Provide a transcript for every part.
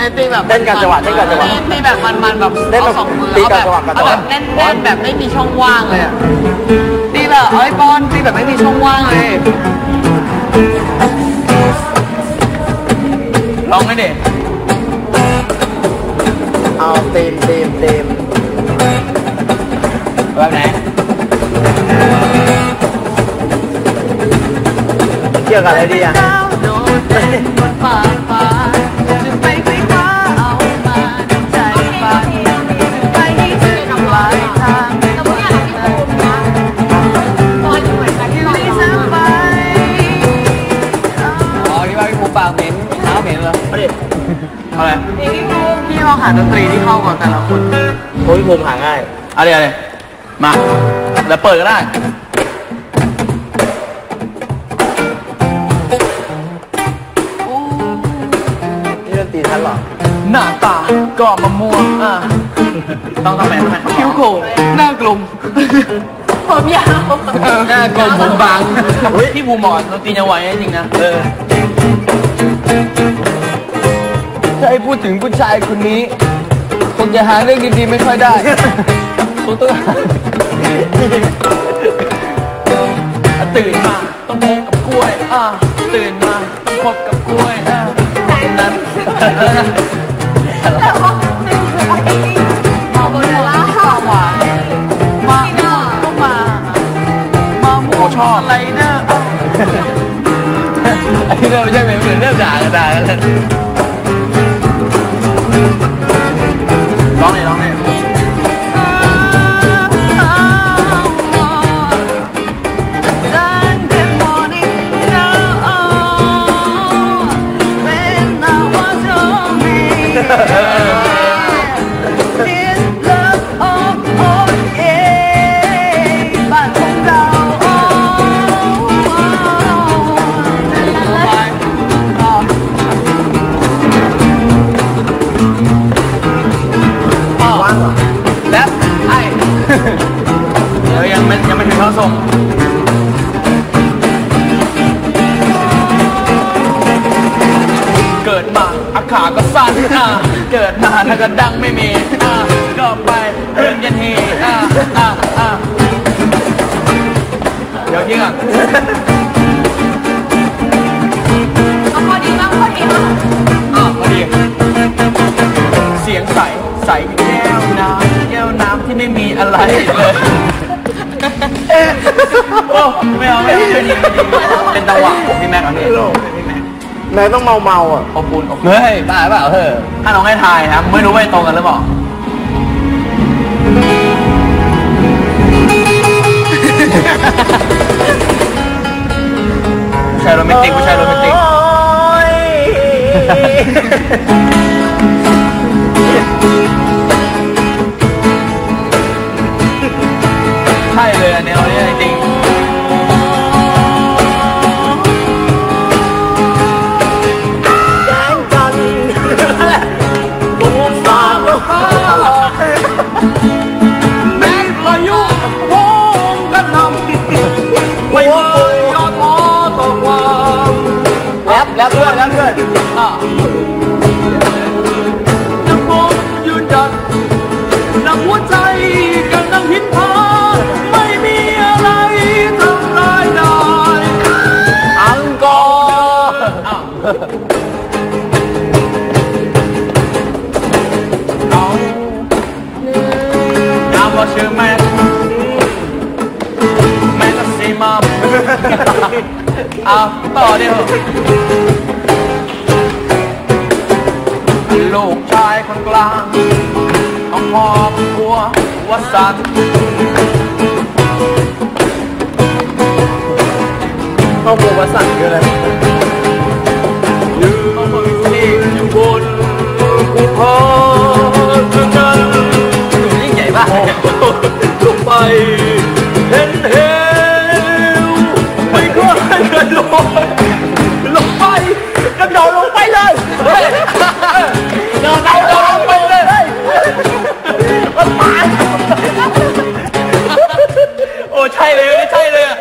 ในตีแบบเต้นกับจังหวะเต้นกับจังหวะตีแบบมันๆแบบเต้นแบบเอาสองมือตีเอากับแบบจังหวะกับเอาแบบจังหวะแน่นๆแบบไม่มีช่องว่างเลยอะตีแบบเอ้ยบอลตีแบบไม่มีช่องว่างเลยลองไหมเด็เอาเต็มเต็มเต็มแบบไหนเกี่ยวกับอะไรดีอะ โดดเด่นบนฟ้า ปากเหม็นเท้าเหม็นเหรอมาดิเอาอะไรพี่ลองหาดนตรีที่เข้ากับแต่ละคนโอ้ยภูมิหาง่ายเอาเลยเอาเลยมาแล้วเปิดก็ได้นี่ดนตรีท่านหรอหน้าตาก็มะม่วงอะต้องทำไมทำไมคิ้วโก่งหน้ากลมผมยาวหน้ากลมผมบางพี่ภูมิบอกดนตรีจะไหวจริงนะเออ ถ้าให้พูดถึงผู้ชายคนนี้คงจะหาเรื่องดีๆไม่ค่อยได้คงต้องหาตื่นมาต้องพบกับกล้วยอะตื่นมาต้องพบกับกล้วยอะนั้นมาบนหัวข้าวหวานมาก็มา มาหมูชอบไรเดอร์อันนี้ เราไม่ใช่เหมือนเริ่มด่ากันด่ากันร้องเลยร้องเลย เอาไม่เอาไม่ดีไม่ดีเป็นจังหวะของพี่แม็กซ์อะพี่พี่แม็กซ์นายต้องเมาเมาๆอะ อบอุ่นอบอุ่นเฮ้ยบ้าเปล่าเฮ้ยถ้าน้องให้ทายนะไม่รู้ว่าตรงกันหรือเปล่าผู้ชายโรแมนติกผู้ชายโรแมนติกใไม่เคยย่อท้อต่อความแรปแรปด้วยแรปด้วยอะจะคงยืนหยัดนักหัวใจกันนังหินผาไม่มีอะไรทำร้ายได้อังกอร์อ้าเอาว่าชื่อแม่ เอาต่อเดี๋ยวลูกชายคนกลางของพ่อบัววสันพ่อผัววสันคืออะไร มา โอ้ใช่เลยใช่เลยอะ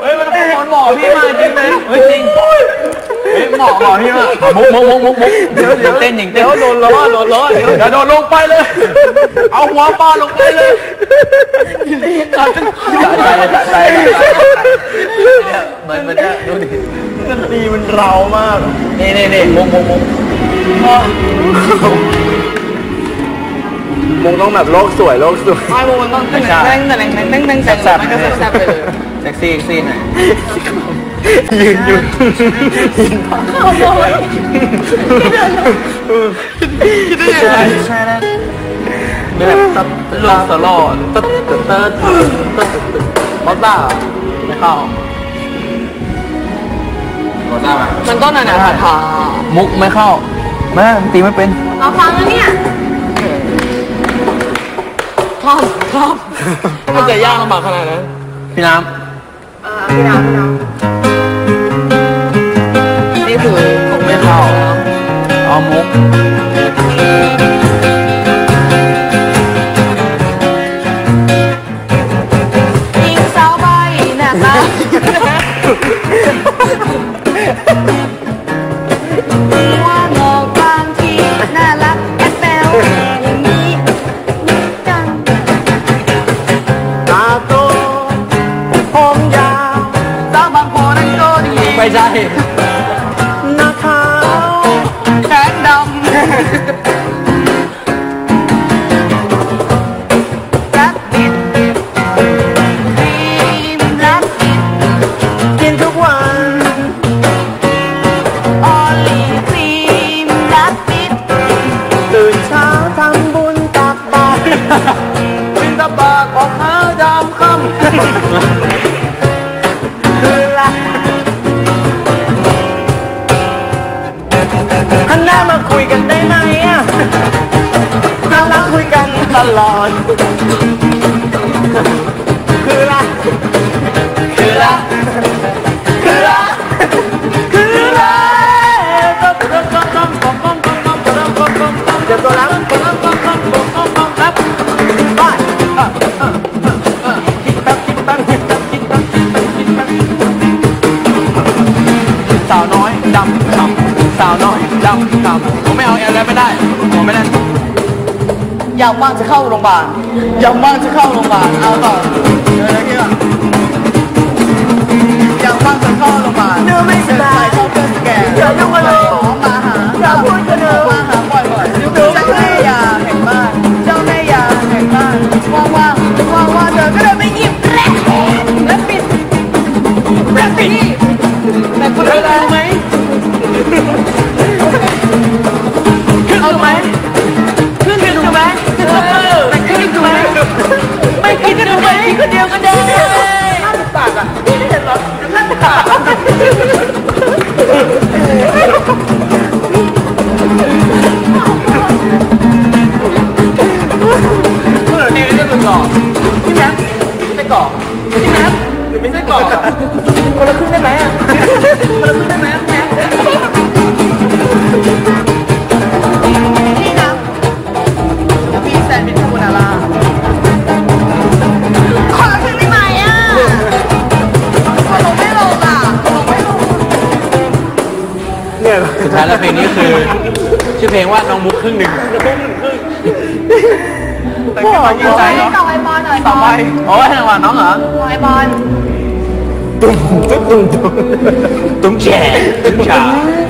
เฮ้ยมันต้องหมอนหมอพี่มาจริงไหมเฮ้ยจริงเฮ้ยหมอหมอพี่มามุกมุกมุกมุกมุกเดี๋ยวเดี๋ยวเต้นอย่างเดี๋เต้ยวนโดนล้อโดนล้อเดี๋ยวเดี๋ยวโดนลงไปเลย เอาหัวปลาลงไปเลยสะใจสะใจเหมือนมันจะดูดิดนตรีมันเรามากนี่นี่นี่มุกมุกมุก มุงต้องแบบโลกสวยโลกสวย ไม่โมมันต้องตึ้งตึ้งตึ้งตึ้งตึ้งตึ้งตึ้งแซ่บๆ มันก็แซ่บๆไปเลยเซ็กซี่เซ็กซี่หน่อยยืนอยู่ใช่ใช่นะไม่แบบตัดลูกสโลว์ตัดตัดตัดตัดตัดบอสบ้าไม่เข้าบอสบ้าไหมมันต้นอะไรนะผามุกไม่เข้าแม่ตีไม่เป็น เราฟังแล้วเนี่ย ชอบชอบมันจะยากลำบากขนาดนั้นพี่น้เออพี่น้ำพี่น้นี่คือำมุกไม่เข้า เอามุก ยากบ้างจะเข้าโรงพยาบาลอยากบ้างจะเข้าโรงพยาบาลเอาต่อเดี๋ยวนะเกี่ยวอยากบ้างจะเข้าโรงพยาบาลเนื้อไม่สบายชอบเพื่อนสแกนอย่ายุ่งกับเราขอมาหาอย่ เมื่อนี้จะเป็นกรอกพี่แม็กไม่กรอกพี่แม็กหรือไม่ใช่กรอกคนละครึ่งได้ไหมอะคนละครึ่งได้ไหมแม็ ท้ายแล้วเพลงนี้คือ ชื่อเพลงว่าน้องมุกครึ่งหนึ่งแต่ก็มายิ่งใจต่เนาะอไอบอลหน่อยต่อไปโอ้ยรางวัลน้องเหรอไอบอลตุ้มตุ้มตุ้มตุ้มตุ้มแฉตุ้มฉา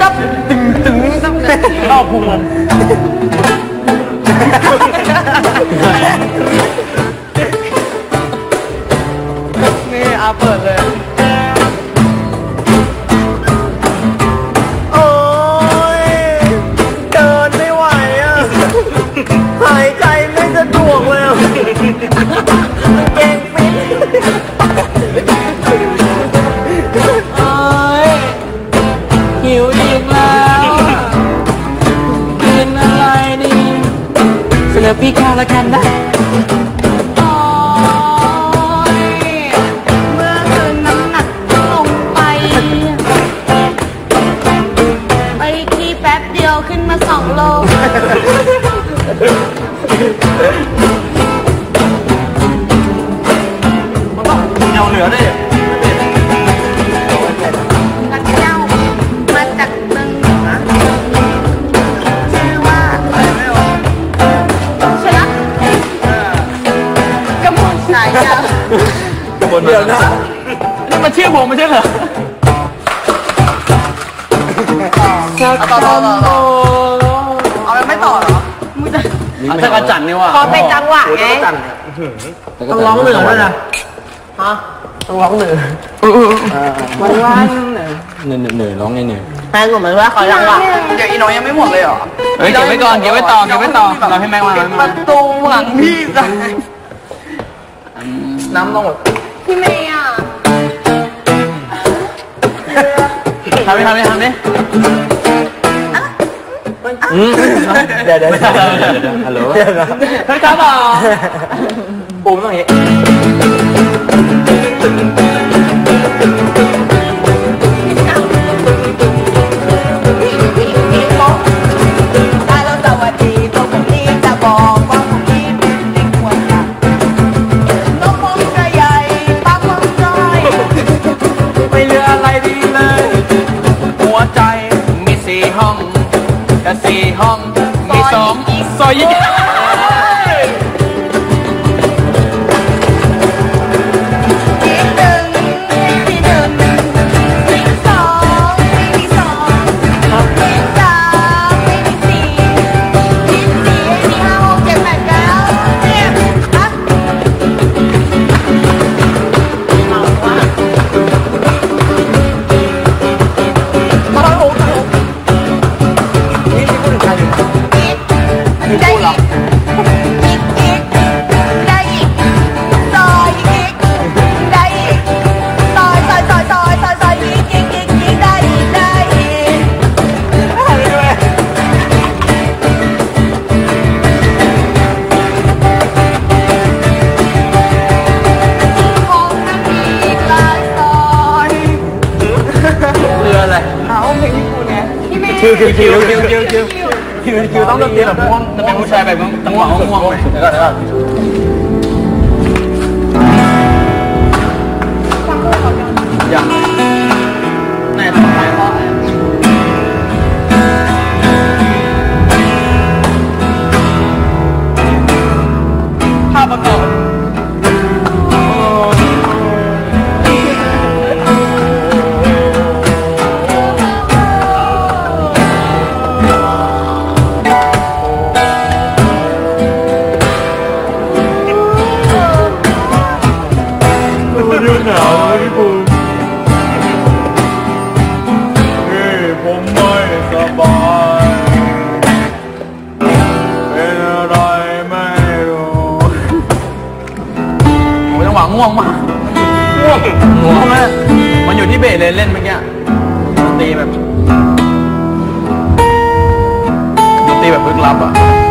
ตับตึงตึงตับตึงเข้าพุงมันนี่อาเปิดเลย เส สักคำโอ้เอาแล้วไม่ต่อเหรออะถ้ากระจันนี่ว่าพอเป็นจังหวะไงต้องร้องเหนือด้วยนะฮะต้องร้องเหนือวันวันเหนือเหนื่อยเหนื่อยร้องไงเหนื่อยแพงกว่าไหมว่าขอจังหวะเดี๋ยวอีน้อยยังไม่หมดเลยเหรอเฮ้ยเก็บไว้ก่อนเก็บไว้ต่อเก็บไว้ต่อเราให้แม็กมาประตูหลังพี่จ้ะน้ำต้องหมดพี่เมย์อะทำดิทำดิทำดิ เดี๋ยวเดี๋ยวฮั องซ มย์คิวคิวคิวคิวคิวคิวคิวคิวคิวต้อง บสเลยเล่นเมื่อกี้ดนตรีแบบดนตรีแบบลึกลับอะ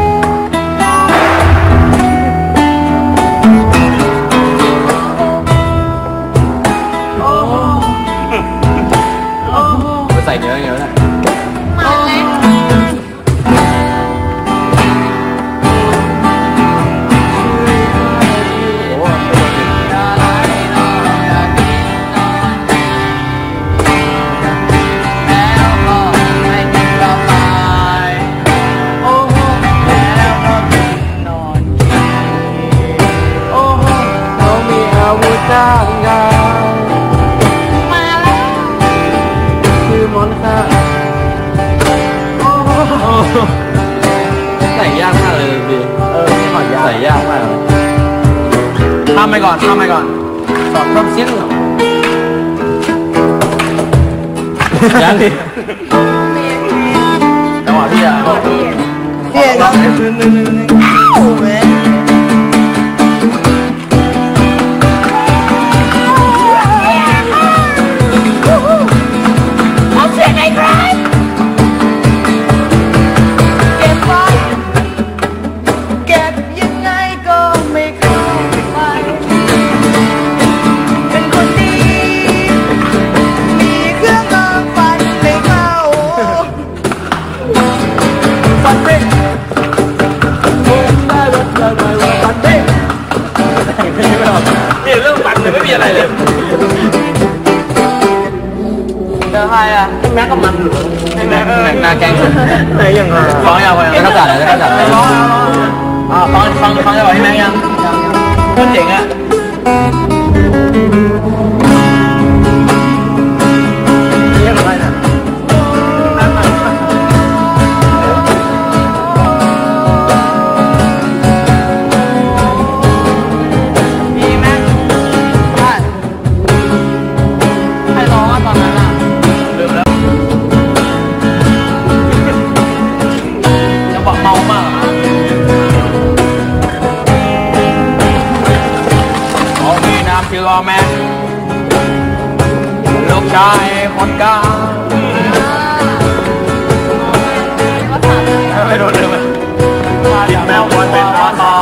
าใส่ยากมากเลยทำไปก่อนทำไปก่อนสอบความเสียงเหรอยังดิจังหวะพี่อะเสียงโอ้ อะแม็กก็มันหรือแม็กแม็กนาแกงสุดไหนยังไงฟังยังฟังยังจัดเลยจัดเลยอ่าฟังฟังฟังจะบอกให้แม็กยังโคตรเจ๋งอะ ชายคนกลางไม่โดนเลยติดแมวคนเป็นอาตอ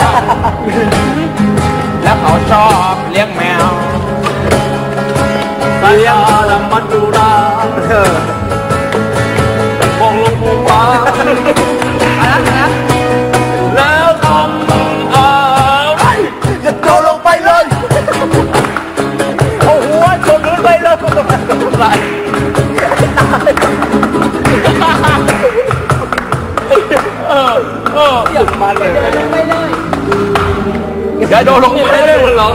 แล้วเขาชอบเลี้ยงแมว อย่าโดนลงไปเลยเหรอ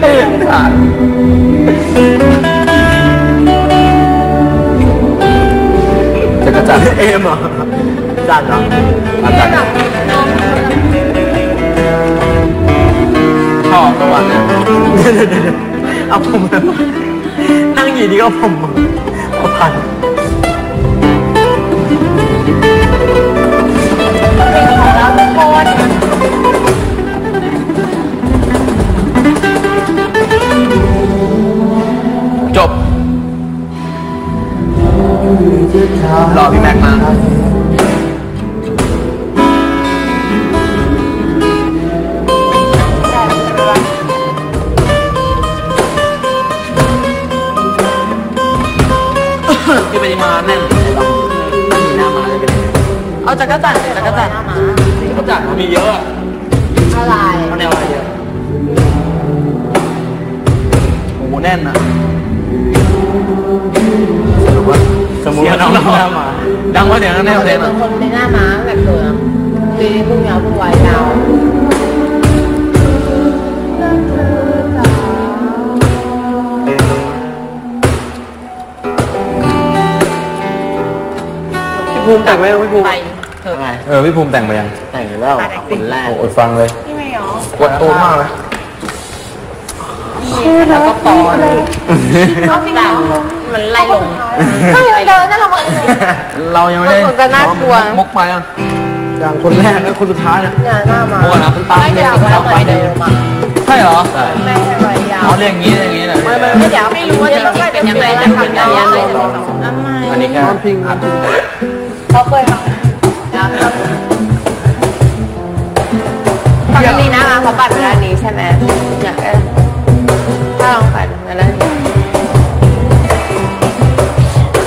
เอ็นขาดจะกระจัดเอ็มเหรอจันเหรออาจารย์ชอบประมาณนั้นเอาผมมานั่งอยู่ดีก็ผมเอาพัน จบ รอพี่แม็กมาพี่ไปมาแน่นเลยหรอมีหน้ามาเลยเอาจักรจันทร์จักรจันทร์ก็ จัดมีเยอะอะอะไรเขาแนวอะไรเยอะโอ้โหแน่นอะสมมติว่าน้องหน้ามาดังว่าเดี๋ยวนั้นแน่เลยเป็นะนคนในหน้าม้าแบบเดิมปีนี้พุ่งยาวพุ่งไวายาวพี่ภูมิแต่งไหมพี่ภูมิไป เถอะไงเออพี่ภูมิแต่งไปยังแต่งแล้วคนแรกโอ้ยฟังเลยที่ไม่หรอกวนตูนมากเลยแล้วก็ปอนเขาแต่งมันไล่ลงก็ยังเดินนั่นเราเหมือนเรายังไม่ได้มันก็น่ากลัวมุกไปอะอย่างคนแรกและคนสุดท้ายนะเนี่ยหน้ามาโอ้นะเป็นตาไม่เดี๋ยวเราไปเดินมาใช่เหรอใช่ไม่ใช่ไว้ยาวเขาเรียกอย่างนี้อย่างนี้เลยไม่ไม่ไม่เดี๋ยวไม่รู้ว่าจะเป็นยังไงจะทำยังไงจะทำไมอันนี้แค่น้ำพิงอัดเขาเคยทำ ปัดเวลานนี้ใช่ไหมอยากได้ถ้าลองปัดเวลานนี้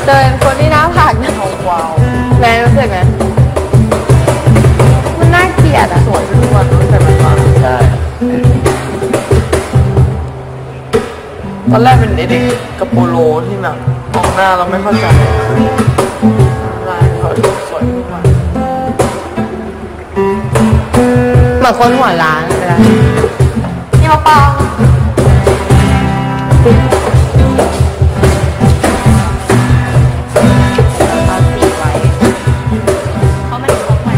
เดินคนที่หน้าผากเนี่ยว้าวแม่รู้สึกไหมมันน่าเกลียดอะสวยทุกคนรู้สึกไหมว่าใช่ตอนแรกเป็นไอ้เด็กกระโปโลที่แบบมองหน้าเราไม่เข้าใจลายเขา มือนคนหัวล้านเลยนี่มาปองเอาสีไว้เขาไม่ได้พกไว้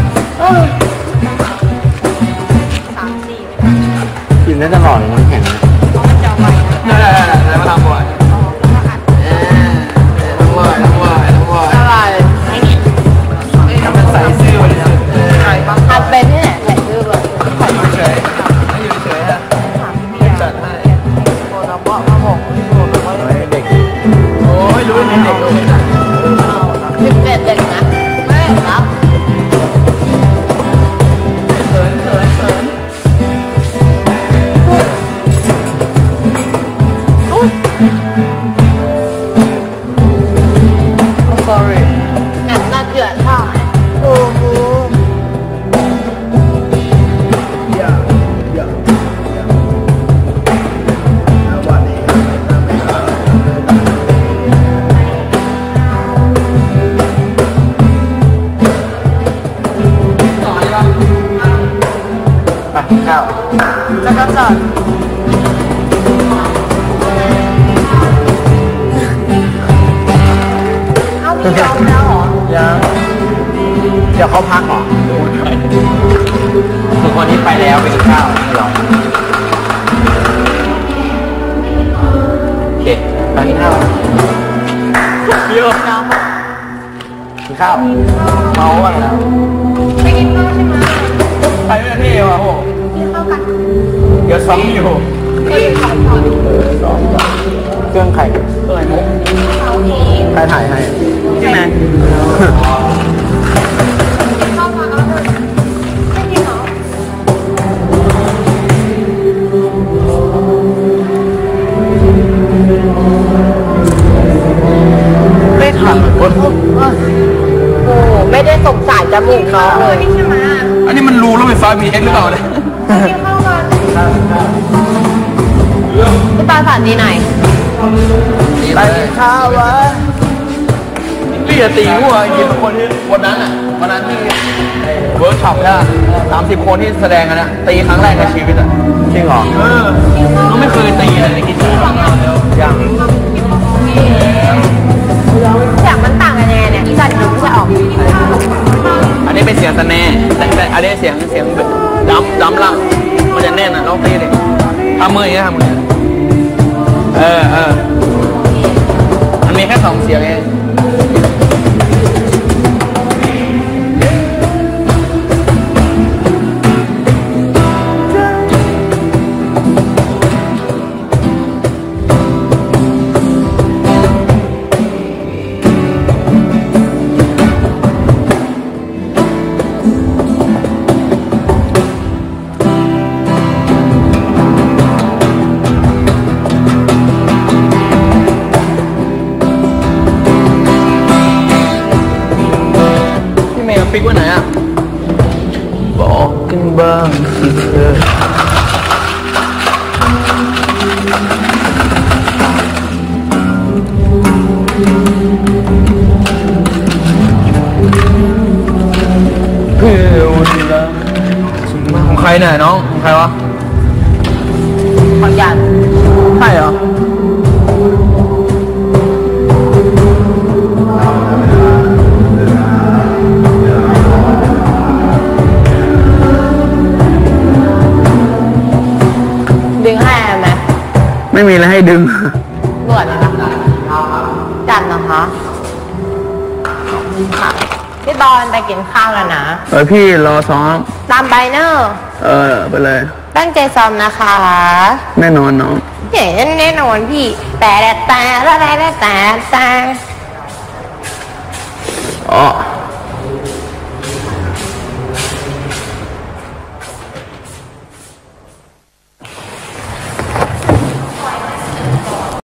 สามสี่ไว้กินได้ตลอดเลยน้ำแข็งนะ ยวเขาพักเหรอคือคนที่ไปแล้วไปกินข้าวไม่หรอโอเคไปกินข้าวเยอะน้องกินข้าวเมาอะไรแล้วไปกินข้าวใช่ไหมไปไม่เท่ว่ะโหกินข้าวกันเดี๋ยวซ้อมอยู่เฮ้ยขอขอดูเครื่องไข่อะไรมุกเขาทีใครถ่ายให้ใช่ไหม โอ้โอ้ไม่ได้สงสารจมูกน้องเลยนี่ใช่ไหมอันนี้มันรูรถไฟฟ้า BTS หรือเปล่าเนี่ยกินข้าวกันพี่ปาฝันดีไหนไปกินข้าววะพี่จะตีหัวยิงคนที่วันนั้นอะวันนั้นที่เวิร์กช็อปเนี่ยสามสิบคนที่แสดงกันนะตีครั้งแรกในชีวิตอะจริงเหรอเออน้องไม่เคยตีเลยในกิจกรรมยังเสียงมันต่างกั นยังไงเนี่ยอีสันหนูจะออกอันนี้เป็นเสียงตะแน่แต่แต่อันนี้เสียงเสียงแบบดำดำล่างมันจะแน่นนะน้องตีเลยทำมืออย่างเงี้ยทำมืออย่างเงี้ยเออเออมันมีแค่สองเสียงเอง เออพี่รอซ้อม ตามไปเนอะเออไปเลย ตั้งใจซ้อมนะคะแน่นอนน้องเห็นแน่นอนพี่ แต่แต่แต่แต่แต่แต่แต่อ๋อ